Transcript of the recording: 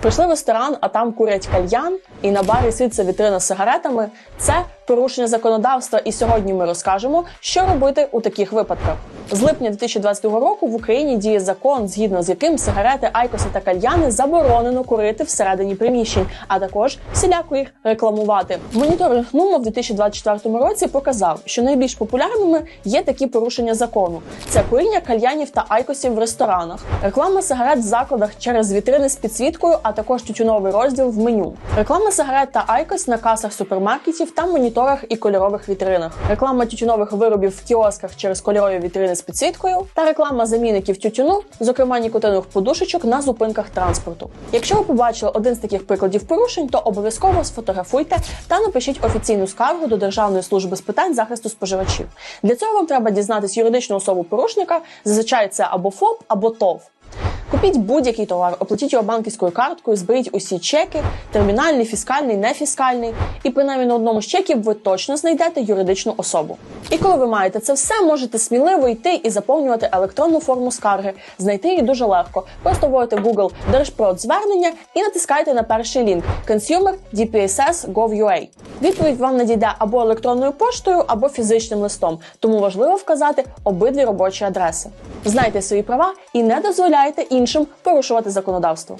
Прийшли в ресторан, а там курять кальян, і на барі світиться вітрина з сигаретами. Це порушення законодавства. І сьогодні ми розкажемо, що робити у таких випадках. З липня 2022 року в Україні діє закон, згідно з яким сигарети, айкоси та кальяни заборонено курити всередині приміщень, а також всіляко їх рекламувати. Моніторинг НУМО в 2024 році показав, що найбільш популярними є такі порушення закону: це куріння кальянів та айкосів в ресторанах, реклама сигарет в закладах через вітрини з підсвіткою, а також тютюновий розділ в меню, реклама сигарет та айкос на касах супермаркетів та моніторах і кольорових вітринах, реклама тютюнових виробів в кіосках через кольорові вітрини з підсвіткою та реклама замінників тютюну, зокрема нікотинових подушечок на зупинках транспорту. Якщо ви побачили один з таких прикладів порушень, то обов'язково сфотографуйте та напишіть офіційну скаргу до Державної служби з питань захисту споживачів. Для цього вам треба дізнатись юридичну особу порушника, зазвичай це або ФОП, або ТОВ. Купіть будь-який товар, оплатіть його банківською карткою, зберіть усі чеки, термінальний, фіскальний, нефіскальний, і принаймні на одному з чеків ви точно знайдете юридичну особу. І коли ви маєте це все, можете сміливо йти і заповнювати електронну форму скарги. Знайти її дуже легко. Просто вводите в Google Держпродзвернення і натискаєте на перший лінк Consumer DPSS. Відповідь вам надійде або електронною поштою, або фізичним листом, тому важливо вказати обидві робочі адреси. Знайте свої права і не дозволяйте іншим порушувати законодавство.